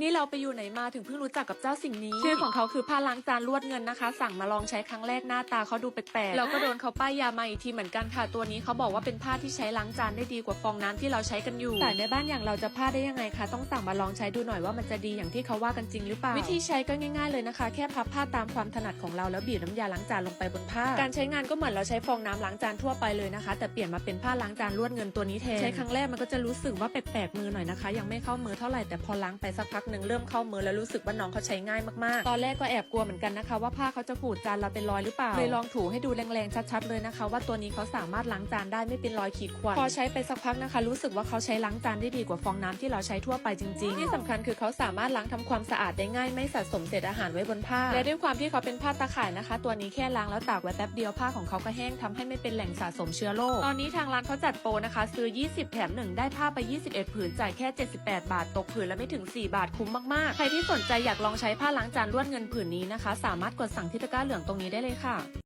นี่เราไปอยู่ไหนมาถึงเพิ่งรู้จักกับเจ้าสิ่งนี้ ชื่อของเขาคือผ้าล้างจานลวดเงินนะคะ สั่งมาลองใช้ครั้งแรกหน้าตาเขาดูแปลกๆแล้วก็โดนเขาป้ายยามาอีกทีเหมือนกันค่ะ ตัวนี้เขาบอกว่าเป็นผ้าที่ใช้ล้างจานได้ดีกว่าฟองน้ำที่เราใช้กันอยู่แต่ในบ้านอย่างเราจะผ้าได้ยังไงคะต้องสั่งมาลองใช้ดูหน่อยว่ามันจะดีอย่างที่เขาว่ากันจริงหรือเปล่าวิธีใช้ก็ง่ายๆเลยนะคะ แค่พับผ้าตามความถนัดของเราแล้วบีบน้ำยาล้างจานลงไปบนผ้า การใช้งานก็เหมือนเราใช้ฟองน้ำล้างจานทั่วไปเลยนะคะ แต่เปลี่ยนมาเป็นผ้าล้างจานลวดเงินตัวนี้แทนใช้ครั้งแรกมันก็จะรู้สึกว่าแปลกๆมือหน่อยนะคะ ยังไม่เข้ามือเท่าไหร่แต่พอล้างไปสักพักหนึ่งเริ่มเข้ามือแล้วรู้สึกว่าน้องเขาใช้ง่ายมากๆ ตอนแรกก็แอบกลัวเหมือนกันนะคะ ว่าผ้าเขาจะขูดจานเราเป็นรอยหรือเปล่า เลยลองถูให้ดูแรงๆชัดๆเลยนะคะ ว่าตัวนี้เขาสามารถล้างจานได้ไม่เป็นรอยขีดข่วนพอใช้ไปสักพักนะคะ รู้สึกว่าเขาใช้ล้างจานได้ดีกว่าฟองน้ำที่เราใช้ทั่วไปจริงๆ ที่สำคัญคือเขาสามารถล้างทำความสะอาดได้ง่ายไม่สะสมเศษอาหารไว้บนผ้า และด้วยความที่เขาเป็นผ้าตะข่ายนะคะ ตัวนี้แค่ล้างแล้วตากไว้แป๊บเดียวผ้าของเขาก็แห้งทำให้ไม่เป็นแหล่งสะสมเชื้อโรคตอนนี้ทางร้านเขาจัดโปรนะคะ ซื้อ 20 แถม1ได้ผ้าไป 21 ผืนจ่ายแค่ 78 บาท ตกผืนละไม่ถึง 4 บาทคุ้มมากๆ ใครที่สนใจอยากลองใช้ผ้าล้างจานลวดเงินผืนนี้นะคะ สามารถกดสั่งที่ตะกร้าเหลืองตรงนี้ได้เลยค่ะ